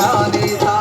వచ్చిన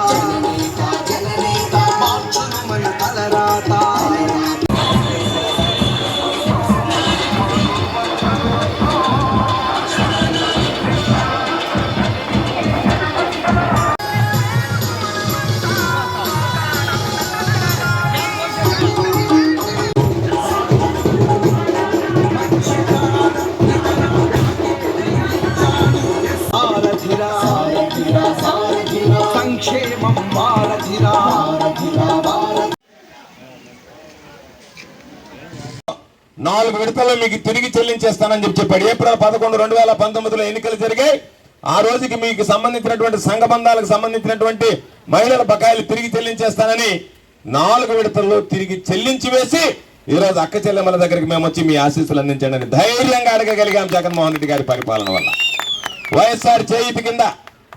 నాలుగు విడతల్లో మీకు తిరిగి చెల్లించేస్తానని చెప్పి చెప్పాడు. ఏప్రిల్ పదకొండు రెండు వేల పంతొమ్మిదిలో ఎన్నికలు జరిగాయి. ఆ రోజుకి మీకు సంబంధించినటువంటి సంఘబంధాలకు సంబంధించినటువంటి మహిళల బకాయిలు తిరిగి చెల్లించేస్తానని నాలుగు విడతల్లో తిరిగి చెల్లించి వేసి ఈ రోజు అక్క చెల్లెమ్మల దగ్గరికి మేము వచ్చి మీ ఆశీస్సులు అందించండి అని ధైర్యంగా అడగగలిగాం జగన్మోహన్ రెడ్డి గారి పరిపాలన వల్ల. వైఎస్ఆర్ చేయితి కింద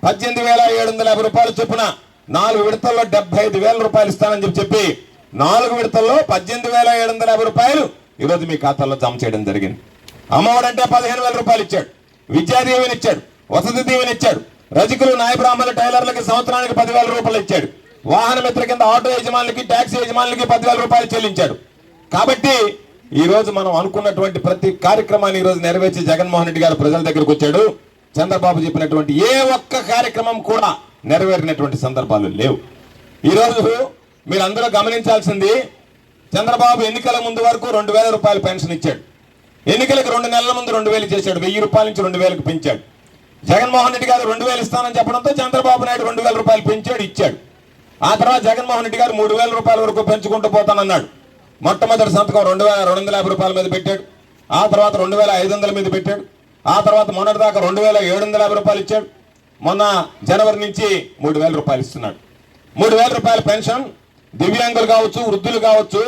పద్దెనిమిది వేల ఏడు వందల యాభై రూపాయలు చొప్పున నాలుగు విడతల్లో డెబ్బై ఐదు వేల రూపాయలు ఇస్తానని చెప్పి చెప్పి నాలుగు విడతల్లో పద్దెనిమిది వేల ఏడు వందల యాభై రూపాయలు ఈరోజు మీ ఖాతాలో జమ చేయడం జరిగింది. అమ్మఒడు అంటే పదిహేను వేల రూపాయలు ఇచ్చాడు. విద్యా దీవెన ఇచ్చాడు. వసతి దీవెన ఇచ్చాడు. రజకులు నాయబ్రాహ్మణులు టైలర్లకి సంవత్సరానికి పదివేల రూపాయలు ఇచ్చాడు. వాహన మిత్ర కింద ఆటో యజమానులకి ట్యాక్సీ యజమానులకి పదివేల రూపాయలు చెల్లించాడు. కాబట్టి ఈ రోజు మనం అనుకున్నటువంటి ప్రతి కార్యక్రమాన్ని ఈ రోజు నెరవేర్చి జగన్మోహన్ రెడ్డి గారు ప్రజల దగ్గరకు వచ్చాడు. చంద్రబాబు చెప్పినటువంటి ఏ ఒక్క కార్యక్రమం కూడా నెరవేరినటువంటి సందర్భాలు లేవు. ఈ రోజు మీరందరూ గమనించాల్సింది చంద్రబాబు ఎన్నికల ముందు వరకు రెండు వేల రూపాయలు పెన్షన్ ఇచ్చాడు. ఎన్నికలకు రెండు నెలల ముందు రెండు వేలు చేశాడు. వెయ్యి రూపాయల నుంచి రెండు వేలకు పెంచాడు. జగన్మోహన్ రెడ్డి గారు రెండు వేలు ఇస్తానని చెప్పడంతో చంద్రబాబు నాయుడు రెండు వేల రూపాయలు పెంచాడు ఇచ్చాడు. ఆ తర్వాత జగన్మోహన్ రెడ్డి గారు మూడు వేల రూపాయల వరకు పెంచుకుంటూ పోతానన్నాడు. మొట్టమొదటి సంతకం రెండు వేల రెండు వందల యాభై రూపాయల మీద పెట్టాడు. ఆ తర్వాత రెండు వేల ఐదు వందల మీద పెట్టాడు. ఆ తర్వాత మొన్నటి దాకా రెండు వేల ఏడు వందల యాభై రూపాయలు ఇచ్చాడు. మొన్న జనవరి నుంచి మూడు వేల రూపాయలు ఇస్తున్నాడు. మూడు వేల రూపాయల పెన్షన్ దివ్యాంగులు కావచ్చు వృద్ధులు కావచ్చు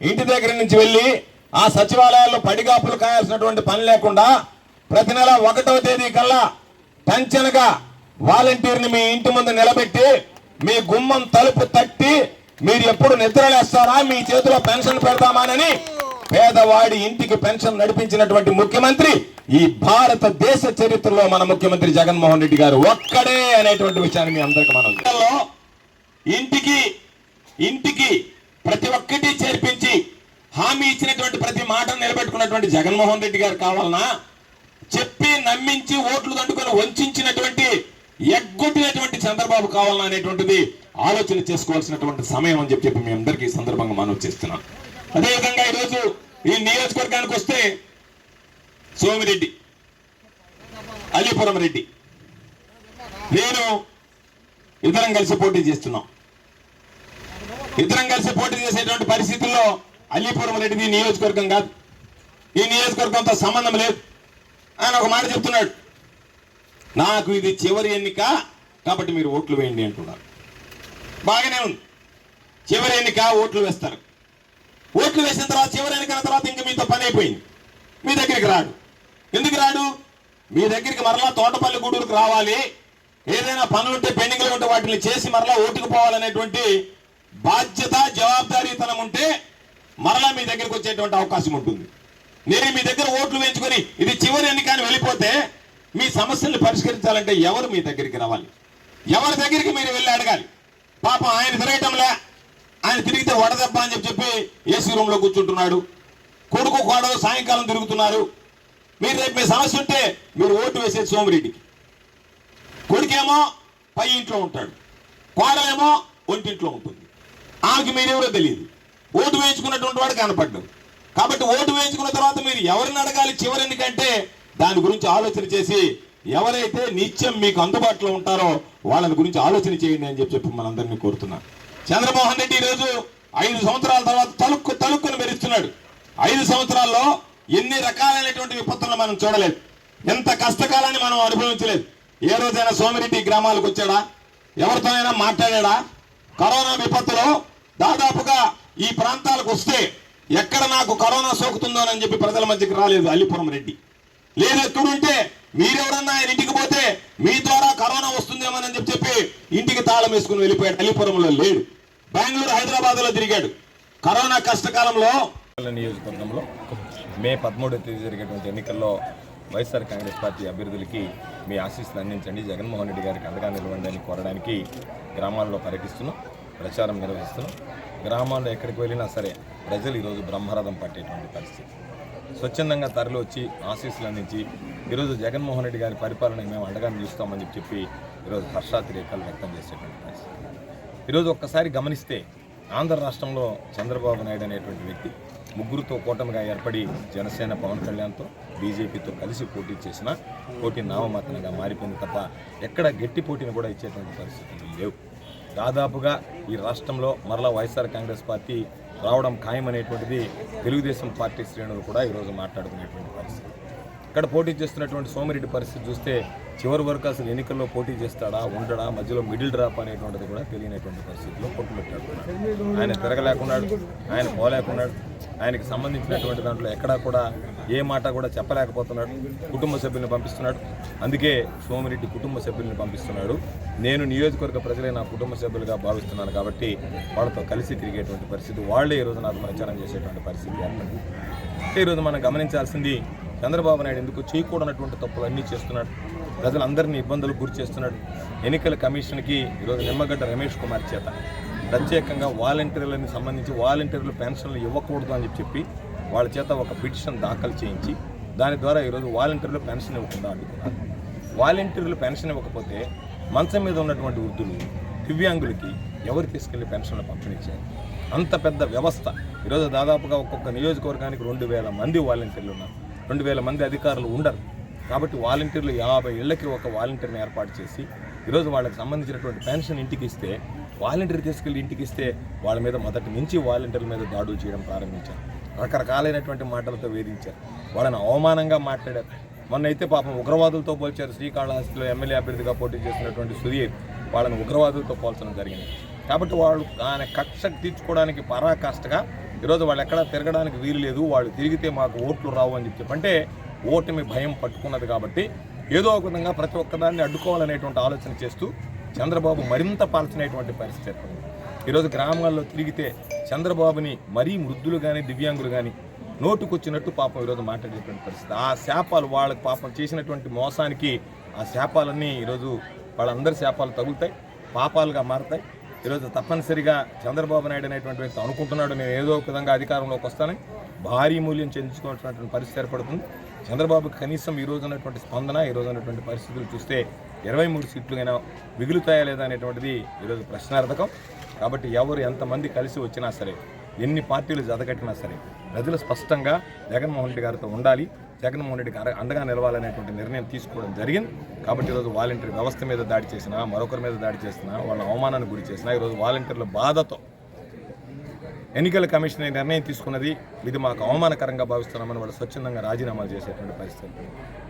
ఇంటి దగ్గర నుంచి వెళ్ళి ఆ సచివాలయాల్లో పడిగాపులు కాయాల్సినటువంటి పని లేకుండా ప్రతి నెల ఒకటవ తేదీ కల్లా టంచనగా వాలంటీర్ని మీ ఇంటి ముందు నిలబెట్టి మీ గుమ్మం తలుపు తట్టి మీరు ఎప్పుడు నిద్రలేస్తారా మీ చేతిలో పెన్షన్ పెడతామానని పేదవాడి ఇంటికి పెన్షన్ నడిపించినటువంటి ముఖ్యమంత్రి ఈ భారతదేశ చరిత్రలో మన ముఖ్యమంత్రి జగన్మోహన్ రెడ్డి గారు ఒక్కడే అనేటువంటి విషయాన్ని మీ అందరికి మనం ఇంటికి ఇంటికి ప్రతి ఒక్కటి చేర్పించి హామీ ఇచ్చినటువంటి ప్రతి మాటను నిలబెట్టుకున్నటువంటి జగన్మోహన్ రెడ్డి గారు కావాలన్నా చెప్పి నమ్మించి ఓట్లు దండుకొని వంచినటువంటి ఎగ్గొట్టినటువంటి చంద్రబాబు కావాలనా అనేటువంటిది ఆలోచన చేసుకోవాల్సినటువంటి సమయం అని చెప్పి చెప్పి మీ అందరికీ సందర్భంగా మనం చేస్తున్నాం. అదేవిధంగా ఈరోజు ఈ నియోజకవర్గానికి వస్తే సోమిరెడ్డి అలీపురం రెడ్డి. నేను ఇద్దరం కలిసి పోటీ చేస్తున్నాం. ఇద్దరం కలిసి పోటీ చేసేటువంటి పరిస్థితుల్లో అల్లిపురం రెడ్డిది నియోజకవర్గం కాదు. ఈ నియోజకవర్గంతో సంబంధం లేదు. ఆయన ఒక మాట చెప్తున్నాడు. నాకు ఇది చివరి ఎన్నిక కాబట్టి మీరు ఓట్లు వేయండి అంటున్నారు. బాగానే ఉంది. చివరి ఎన్నిక ఓట్లు వేస్తారు. ఓట్లు వేసిన తర్వాత చివరి ఎన్నికల తర్వాత ఇంక మీతో పని అయిపోయింది. మీ దగ్గరికి రాడు. ఎందుకు రాడు? మీ దగ్గరికి మరలా తోటపల్లి గూడూరుకు రావాలి. ఏదైనా పనులుంటే పెండింగ్లు ఉంటే వాటిని చేసి మరలా ఓటుకు పోవాలనేటువంటి బాధ్యత జవాబారీతనం ఉంటే మరలా మీ దగ్గరికి వచ్చేటువంటి అవకాశం ఉంటుంది. నేను మీ దగ్గర ఓట్లు వేయించుకొని ఇది చివరి ఎన్నిక అని వెళ్ళిపోతే మీ సమస్యల్ని పరిష్కరించాలంటే ఎవరు మీ దగ్గరికి రావాలి? ఎవరి దగ్గరికి మీరు వెళ్ళి అడగాలి? పాపం ఆయన తిరగటంలే. ఆయన తిరిగితే వడదెబ్బ అని చెప్పి చెప్పి ఏసీ రూమ్లో కూర్చుంటున్నాడు. కొడుకు కోడలు సాయంకాలం తిరుగుతున్నారు. మీరు రేపు మీ సమస్య ఉంటే మీరు ఓటు వేసేది సోమిరెడ్డికి. కొడుకేమో పై ఇంట్లో ఉంటాడు. కోడలేమో ఒంటింట్లో ఉంటుంది. ఆమెకి మీరెవరో తెలియదు. ఓటు వేయించుకున్నటువంటి వాడు కనపడ్డాడు కాబట్టి ఓటు వేయించుకున్న తర్వాత మీరు ఎవరిని అడగాలి చివరి ఎందుకంటే దాని గురించి ఆలోచన చేసి ఎవరైతే నిత్యం మీకు అందుబాటులో ఉంటారో వాళ్ళని గురించి ఆలోచన చేయండి అని చెప్పి చెప్పి మనందరినీ కోరుతున్నా. చంద్రమోహన్ రెడ్డి ఈరోజు ఐదు సంవత్సరాల తర్వాత తలుక్కు తలుక్కును మెరుస్తున్నాడు. ఐదు సంవత్సరాల్లో ఎన్ని రకాలైనటువంటి విపత్తులను మనం చూడలేదు. ఎంత కష్టకాలాన్ని మనం అనుభవించలేదు. ఏ రోజైనా సోమిరెడ్డి గ్రామాలకు వచ్చాడా? ఎవరితోనైనా మాట్లాడాడా? కరోనా విపత్తులో దాదాపుగా ఈ ప్రాంతాలకు వస్తే ఎక్కడ నాకు కరోనా సోకుతుందోనని చెప్పి ప్రజల మధ్యకి రాలేదు అల్లిపురం రెడ్డి. లేదు ఎక్కడుంటే మీరెవరన్నా ఆయన ఇంటికి పోతే మీ ద్వారా కరోనా వస్తుందేమోనని చెప్పి చెప్పి ఇంటికి తాళం వేసుకుని వెళ్ళిపోయాడు. అల్లిపురంలో లేడు. బెంగళూరు హైదరాబాద్లో తిరిగాడు. కరోనా కష్టకాలంలో నియోజకవర్గంలో మే పదమూడవ తేదీ జరిగేటువంటి ఎన్నికల్లో వైఎస్ఆర్ కాంగ్రెస్ పార్టీ అభ్యర్థులకి మీ ఆశీస్సులు అందించండి. జగన్మోహన్ రెడ్డి గారికి అండగా నిలవండి అని కోరడానికి గ్రామాల్లో పర్యటిస్తున్నాం. ప్రచారం నిర్వహిస్తున్నాం. గ్రామాల్లో ఎక్కడికి వెళ్ళినా సరే ప్రజలు ఈరోజు బ్రహ్మరథం పట్టేటువంటి పరిస్థితి. స్వచ్ఛందంగా తరలి వచ్చి ఆశీస్సులు అందించి ఈరోజు జగన్మోహన్ రెడ్డి గారి పరిపాలన మేము అండగా నిలుస్తామని చెప్పి ఈరోజు హర్షాతిరేకాలు వ్యక్తం చేసేటువంటి పరిస్థితి. ఈరోజు ఒక్కసారి గమనిస్తే ఆంధ్ర రాష్ట్రంలో చంద్రబాబు నాయుడు అనేటువంటి వ్యక్తి ముగ్గురుతో కూటమిగా ఏర్పడి జనసేన పవన్ కళ్యాణ్తో బీజేపీతో కలిసి పోటీ చేసిన పోటీ నామమాత్రంగా మారిపోయింది తప్ప ఎక్కడ గట్టి పోటీని కూడా ఇచ్చేటువంటి పరిస్థితులు లేవు. దాదాపుగా ఈ రాష్ట్రంలో మరలా వైఎస్ఆర్ కాంగ్రెస్ పార్టీ రావడం ఖాయమనేటువంటిది తెలుగుదేశం పార్టీ శ్రేణులు కూడా ఈరోజు మాట్లాడుకునేటువంటి పరిస్థితి. ఇక్కడ పోటీ చేస్తున్నటువంటి సోమిరెడ్డి పరిస్థితి చూస్తే చివరి వరకు అసలు ఎన్నికల్లో పోటీ చేస్తాడా ఉండడా మధ్యలో మిడిల్ డ్రాప్ అనేటువంటిది కూడా తెలియనటువంటి పరిస్థితిలో కొట్టుబెట్టాడు ఆయన తిరగలేకున్నాడు ఆయన పోలేకున్నాడు ఆయనకి సంబంధించినటువంటి దాంట్లో ఎక్కడా కూడా ఏ మాట కూడా చెప్పలేకపోతున్నాడు కుటుంబ సభ్యుల్ని పంపిస్తున్నాడు. అందుకే సోమిరెడ్డి కుటుంబ సభ్యుల్ని పంపిస్తున్నాడు. నేను నియోజకవర్గ ప్రజలే నా కుటుంబ సభ్యులుగా భావిస్తున్నాను కాబట్టి వాళ్ళతో కలిసి తిరిగేటువంటి పరిస్థితి వాళ్ళే ఈరోజు నాకు ప్రచారం చేసేటువంటి పరిస్థితి ఏర్పడింది. ఈరోజు మనం గమనించాల్సింది చంద్రబాబు నాయుడు ఎందుకు చేయకూడనటువంటి తప్పులు అన్నీ చేస్తున్నాడు. ప్రజలందరినీ ఇబ్బందులకు గురి చేస్తున్నాడు. ఎన్నికల కమిషన్కి ఈరోజు నిమ్మగడ్డ రమేష్ కుమార్ చేత ప్రత్యేకంగా వాలంటీర్లకు సంబంధించి వాలంటీర్లు పెన్షన్లు ఇవ్వకూడదు అని చెప్పి వాళ్ళ చేత ఒక పిటిషన్ దాఖలు చేయించి దాని ద్వారా ఈరోజు వాలంటీర్లు పెన్షన్ ఇవ్వకుండా అడ్డుకున్నారు. వాలంటీర్లు పెన్షన్ ఇవ్వకపోతే మంచం మీద ఉన్నటువంటి వృద్ధులు దివ్యాంగులకి ఎవరు తీసుకెళ్ళి పెన్షన్లు పంపిణీ చేయాలి అంత పెద్ద వ్యవస్థ. ఈరోజు దాదాపుగా ఒక్కొక్క నియోజకవర్గానికి రెండు వేల మంది వాలంటీర్లు ఉన్నారు. రెండు వేల మంది అధికారులు ఉండరు. కాబట్టి వాలంటీర్లు యాభై ఏళ్ళకి ఒక వాలంటీర్ని ఏర్పాటు చేసి ఈరోజు వాళ్ళకి సంబంధించినటువంటి పెన్షన్ ఇంటికి ఇస్తే వాలంటీర్ తీసుకెళ్ళి ఇంటికి ఇస్తే వాళ్ళ మీద మొదటి నుంచి వాలంటీర్ల మీద దాడులు చేయడం ప్రారంభించారు. రకరకాలైనటువంటి మాటలతో వేధించారు. వాళ్ళని అవమానంగా మాట్లాడారు. మొన్న అయితే పాపం ఉగ్రవాదులతో పోల్చారు. శ్రీకాళహస్తిలో ఎమ్మెల్యే అభ్యర్థిగా పోటీ చేసినటువంటి సుధీర్ వాళ్ళని ఉగ్రవాదులతో పోల్చడం జరిగింది. కాబట్టి వాళ్ళు ఆయన కక్షకు తీర్చుకోవడానికి పరాకాష్ఠగా ఈరోజు వాళ్ళు ఎక్కడ తిరగడానికి వీలు లేదు వాళ్ళు తిరిగితే మాకు ఓట్లు రావు అని చెప్పి అంటే ఓటమి భయం పట్టుకున్నది కాబట్టి ఏదో ఒక విధంగా ప్రతి ఒక్కదాన్ని అడ్డుకోవాలనేటువంటి ఆలోచన చేస్తూ చంద్రబాబు మరింత పాల్చినటువంటి పరిస్థితి ఏర్పడింది. ఈరోజు గ్రామాల్లో తిరిగితే చంద్రబాబుని మరీ వృద్ధులు కానీ దివ్యాంగులు కానీ నోటుకొచ్చినట్టు పాపం ఈరోజు మాట్లాడేటువంటి పరిస్థితి. ఆ శాపాలు వాళ్ళకి పాపం చేసినటువంటి మోసానికి ఆ శాపాలన్నీ ఈరోజు వాళ్ళందరి శాపాలు తగులుతాయి పాపాలుగా మారతాయి. ఈరోజు తప్పనిసరిగా చంద్రబాబు నాయుడు అనేటువంటి వ్యక్తి అనుకుంటున్నాడు. నేను ఏదో ఒక విధంగా అధికారంలోకి వస్తానని భారీ మూల్యం చెల్లించుకున్నటువంటి పరిస్థితి ఏర్పడుతుంది. చంద్రబాబు కనీసం ఈ రోజు ఉన్నటువంటి స్పందన ఈ రోజు ఉన్నటువంటి పరిస్థితులు చూస్తే ఇరవై మూడు సీట్లుగైనా మిగులుతాయా లేదా అనేటువంటిది ఈరోజు ప్రశ్నార్థకం. కాబట్టి ఎవరు ఎంతమంది కలిసి వచ్చినా సరే ఎన్ని పార్టీలు జతకట్టినా సరే ప్రజలు స్పష్టంగా జగన్మోహన్ రెడ్డి గారితో ఉండాలి జగన్మోహన్ రెడ్డికి అండగా నిలవాలనేటువంటి నిర్ణయం తీసుకోవడం జరిగింది. కాబట్టి ఈరోజు వాలంటీర్ వ్యవస్థ మీద దాడి చేసినా మరొకరి మీద దాడి చేసినా వాళ్ళ అవమానానికి గురి చేసినా ఈరోజు వాలంటీర్ల బాధతో ఎన్నికల కమిషన్ నిర్ణయం తీసుకున్నది ఇది మాకు అవమానకరంగా భావిస్తున్నామని వాళ్ళు స్వచ్ఛందంగా రాజీనామాలు చేసేటువంటి పరిస్థితి.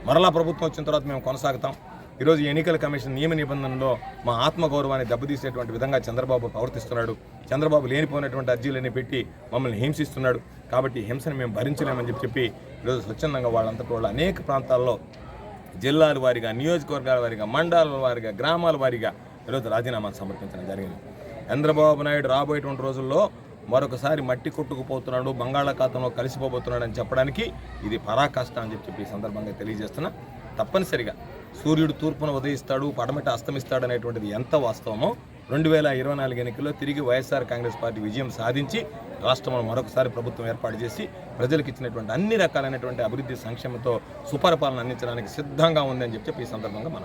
మరలా ప్రభుత్వం వచ్చిన తర్వాత మేము కొనసాగుతాం. ఈరోజు ఎన్నికల కమిషన్ నియమ నిబంధనలో మా ఆత్మగౌరవాన్ని దెబ్బతీసేటువంటి విధంగా చంద్రబాబు ప్రవర్తిస్తున్నాడు. చంద్రబాబు లేనిపోయినటువంటి అర్జీలన్నీ పెట్టి మమ్మల్ని హింసిస్తున్నాడు. కాబట్టి హింసను మేము భరించలేమని చెప్పి చెప్పి ఈరోజు స్వచ్ఛందంగా వాళ్ళంతటి వాళ్ళు అనేక ప్రాంతాల్లో జిల్లాల వారీగా నియోజకవర్గాల వారీగా మండలాల వారీగా గ్రామాల వారీగా ఈరోజు రాజీనామాను సమర్పించడం జరిగింది. చంద్రబాబు నాయుడు రాబోయేటువంటి రోజుల్లో మరొకసారి మట్టి కొట్టుకుపోతున్నాడు బంగాళాఖాతంలో కలిసిపోబోతున్నాడు అని చెప్పడానికి ఇది పరాకాష్ట అని చెప్పి ఈ సందర్భంగా తెలియజేస్తున్నా. తప్పనిసరిగా సూర్యుడు తూర్పున ఉదయిస్తాడు పడమట అస్తమిస్తాడు అనేటువంటిది ఎంత వాస్తవమో రెండు వేల ఇరవై నాలుగు ఎన్నికల్లో తిరిగి వైఎస్ఆర్ కాంగ్రెస్ పార్టీ విజయం సాధించి రాష్ట్రంలో మరొకసారి ప్రభుత్వం ఏర్పాటు చేసి ప్రజలకు ఇచ్చినటువంటి అన్ని రకాలైనటువంటి అభివృద్ధి సంక్షేమంతో సుపరిపాలన అందించడానికి సిద్ధంగా ఉందని చెప్పి ఈ సందర్భంగా మనం